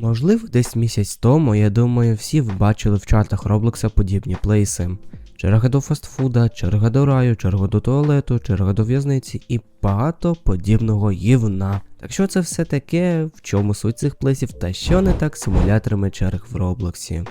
Можливо, десь місяць тому, я думаю, всі бачили в чатах Роблокса подібні плейси. Черга до фастфуда, черга до раю, черга до туалету, черга до в'язниці і багато подібного гівна. Так що це все таке, в чому суть цих плейсів та що не так з симуляторами черг в Роблоксі.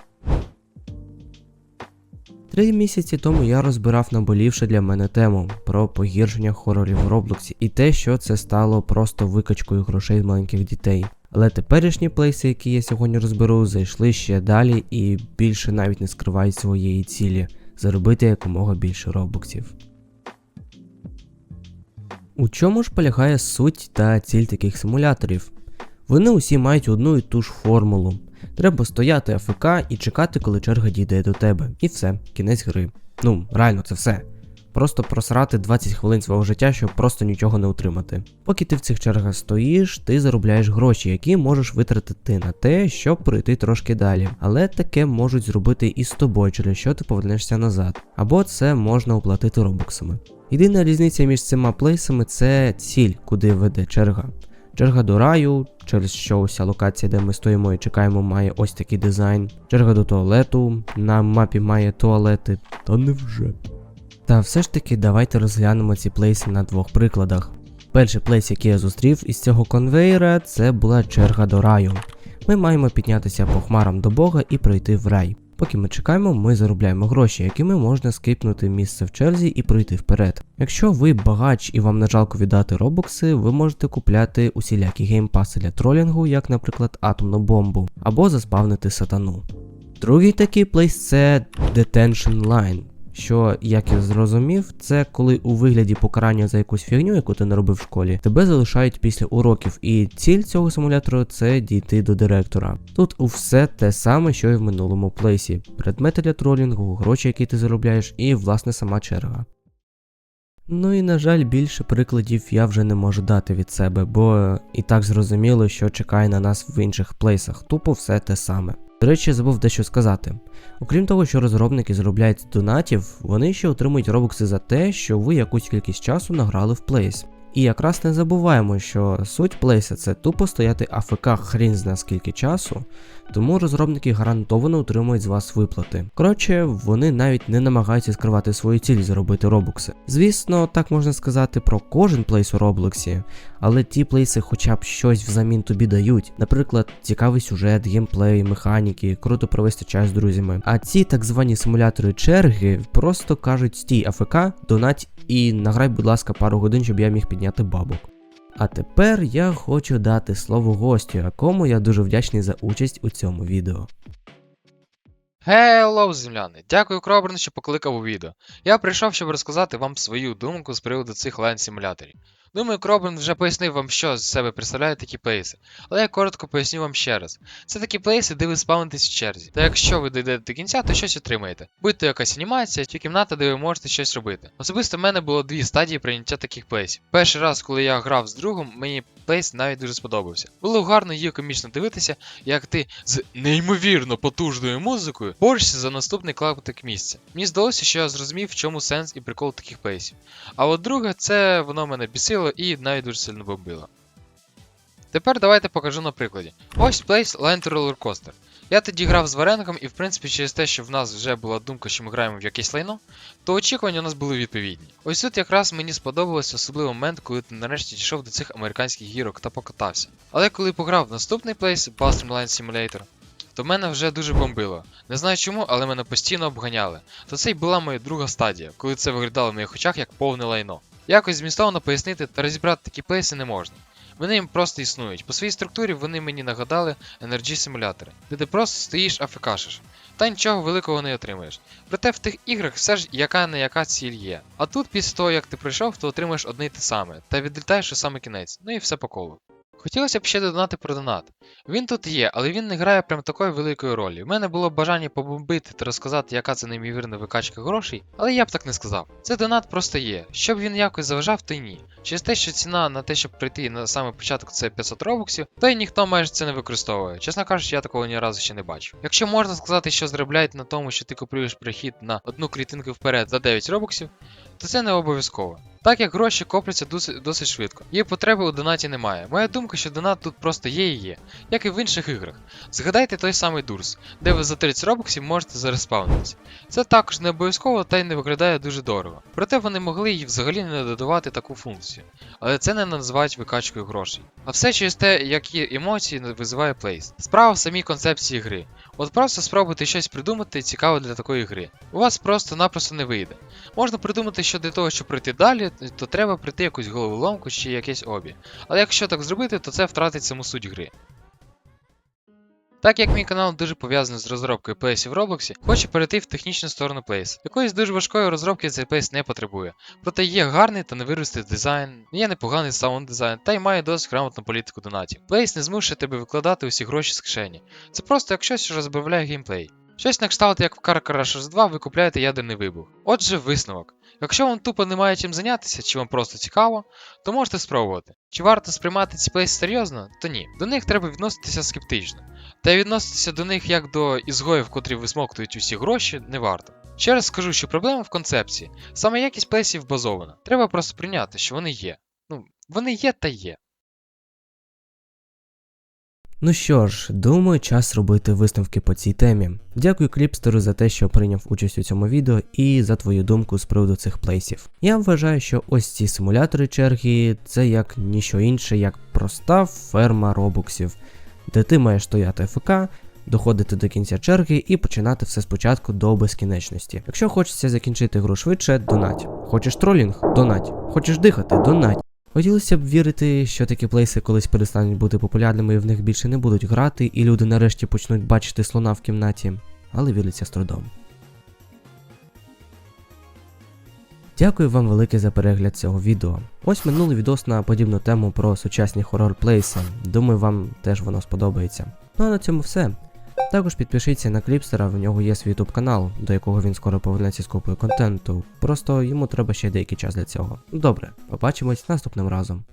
Три місяці тому я розбирав наболівше для мене тему про погіршення хорорів в Роблоксі і те, що це стало просто викачкою грошей маленьких дітей. Але теперішні плейси, які я сьогодні розберу, зайшли ще далі і більше навіть не скривають своєї цілі заробити якомога більше робоксів. У чому ж полягає суть та ціль таких симуляторів? Вони усі мають одну і ту ж формулу. Треба стояти АФК і чекати, коли черга дійде до тебе. І все, кінець гри. Ну, реально, це все. Просто просрати 20 хвилин свого життя, щоб просто нічого не отримати. Поки ти в цих чергах стоїш, ти заробляєш гроші, які можеш витратити на те, щоб пройти трошки далі. Але таке можуть зробити і з тобою, через що ти повернешся назад. Або це можна оплатити робоксами. Єдина різниця між цими плейсами це ціль, куди веде черга. Черга до раю, через що уся локація, де ми стоїмо і чекаємо, має ось такий дизайн. Черга до туалету, на мапі має туалети. Та невже. Та все ж таки давайте розглянемо ці плейси на двох прикладах. Перший плейс, який я зустрів із цього конвейера, це була черга до раю. Ми маємо піднятися по хмарам до Бога і пройти в рай. Поки ми чекаємо, ми заробляємо гроші, якими можна скипнути місце в черзі і пройти вперед. Якщо ви багач і вам не жалко віддати робокси, ви можете купляти усілякі геймпаси для тролінгу, як, наприклад, атомну бомбу, або заспавнити сатану. Другий такий плейс це Detention Line. Що, як я зрозумів, це коли у вигляді покарання за якусь фігню, яку ти не робив в школі, тебе залишають після уроків, і ціль цього симулятору це дійти до директора. Тут у все те саме, що і в минулому плейсі: предмети для тролінгу, гроші, які ти заробляєш, і власне сама черга. Ну і на жаль, більше прикладів я вже не можу дати від себе, бо і так зрозуміло, що чекає на нас в інших плейсах, тупо все те саме. До речі, забув дещо сказати. Окрім того, що розробники заробляють з донатів, вони ще отримують робокси за те, що ви якусь кількість часу награли в плейс. І якраз не забуваємо, що суть плейса це тупо стояти АФК хрін зна скільки часу, тому розробники гарантовано отримують з вас виплати. Коротше, вони навіть не намагаються скривати свою ціль заробити робокси. Звісно, так можна сказати про кожен плейс у Роблоксі, але ті плейси хоча б щось взамін тобі дають. Наприклад, цікавий сюжет, геймплей, механіки, круто провести час з друзями. А ці так звані симулятори черги просто кажуть стій АФК, донать і награй, будь ласка, пару годин, щоб я міг підняти бабок. А тепер я хочу дати слово гостю, якому я дуже вдячний за участь у цьому відео. Хеллоу, земляни! Дякую, Кроберн, що покликав у відео. Я прийшов, щоб розказати вам свою думку з приводу цих лайн-симуляторів. Думаю, Кроберн вже пояснив вам, що з себе представляють такі плейси, але я коротко поясню вам ще раз. Це такі плейси, де ви спавнитесь в черзі. Та якщо ви дійдете до кінця, то щось отримаєте. Будь то якась анімація, чи кімната, де ви можете щось робити. Особисто в мене було дві стадії прийняття таких плейсів. Перший раз, коли я грав з другом, мені плейс навіть дуже сподобався. Було гарно і комічно дивитися, як ти з неймовірно потужною музикою борешся за наступний клаптик місця. Мені здалося, що я зрозумів, в чому сенс і прикол таких плейсів. А от друге, це воно мене бісило і навіть дуже сильно бомбило. Тепер давайте покажу на прикладі. Ось плейс Land Roller Coaster. Я тоді грав з вареником, і в принципі через те, що в нас вже була думка, що ми граємо в якесь лайно, то очікування у нас були відповідні. Ось тут якраз мені сподобався особливий момент, коли ти нарешті дійшов до цих американських гірок та покатався. Але коли пограв в наступний плейс Bastard Line Simulator, то мене вже дуже бомбило. Не знаю чому, але мене постійно обганяли. То це й була моя друга стадія, коли це виглядало в моїх очах як повне лайно. Якось змістовно пояснити та розібрати такі плейси не можна. Вони їм просто існують. По своїй структурі вони мені нагадали NRG симулятори, де ти просто стоїш афекашиш. Та нічого великого не отримаєш. Проте в тих іграх все ж яка не яка ціль є. А тут, після того як ти прийшов, то отримаєш одне й те саме, та відлітаєш у саме кінець, ну і все по колу. Хотілося б ще додати про донат. Він тут є, але він не грає прям такої великої ролі. У мене було бажання побомбити та розказати, яка це неймовірна викачка грошей, але я б так не сказав. Це донат просто є. Щоб він якось заважав, то й ні. Через те, що ціна на те, щоб прийти на самий початок, це 500 робоксів, то й ніхто майже це не використовує. Чесно кажучи, я такого ні разу ще не бачив. Якщо можна сказати, що заробляють на тому, що ти купуєш прихід на одну клітинку вперед за 9 робоксів, то це не обов'язково. Так як гроші копляться досить, досить швидко. Її потреби у донаті немає. Моя думка, що донат тут просто є і є, як і в інших іграх. Згадайте той самий Дурс, де ви за 30 робоксів можете зареспавнитися. Це також не обов'язково та й не виглядає дуже дорого. Проте вони могли й взагалі не додавати таку функцію. Але це не називають викачкою грошей. А все через те, які емоції визиває Плейс. Справа в самій концепції гри. От просто спробуйте щось придумати цікаве для такої гри. У вас просто-напросто не вийде. Можна придумати, що для того, щоб пройти далі, то треба пройти якусь головоломку чи якесь обі. Але якщо так зробити, то це втратить саму суть гри. Так як мій канал дуже пов'язаний з розробкою плейсів в Роблоксі, хочу перейти в технічну сторону плейс. Якоїсь дуже важкої розробки цей плейс не потребує. Проте є гарний та невиристий дизайн, є непоганий саунд дизайн, та й має досить грамотну політику донатів. Плейс не змушує тебе викладати усі гроші з кишені. Це просто як щось, що розбавляє геймплей. Щось на кшталт, як в Car Crushers 2 ви купляєте ядерний вибух. Отже, висновок. Якщо вам тупо немає чим зайнятися, чи вам просто цікаво, то можете спробувати. Чи варто сприймати ці плейси серйозно? То ні. До них треба відноситися скептично. Та й відноситися до них як до ізгоїв, котрі висмоктують усі гроші, не варто. Ще раз скажу, що проблема в концепції. Саме якість плейсів базована. Треба просто прийняти, що вони є. Ну, вони є та є. Ну що ж, думаю, час робити висновки по цій темі. Дякую Кліпстеру за те, що прийняв участь у цьому відео і за твою думку з приводу цих плейсів. Я вважаю, що ось ці симулятори черги це як ніщо інше, як проста ферма робоксів, де ти маєш стояти ФК, доходити до кінця черги і починати все спочатку до безкінечності. Якщо хочеться закінчити гру швидше, донать. Хочеш тролінг? Донать. Хочеш дихати? Донать. Хотілося б вірити, що такі плейси колись перестануть бути популярними і в них більше не будуть грати, і люди нарешті почнуть бачити слона в кімнаті, але віриться з трудом. Дякую вам велике за перегляд цього відео. Ось минулий відос на подібну тему про сучасні хорор плейси. Думаю, вам теж воно сподобається. Ну а на цьому все. Також підпишіться на Кліпстера, в нього є свій ютуб канал, до якого він скоро повернеться з купою контенту. Просто йому треба ще деякий час для цього. Добре, побачимось наступним разом.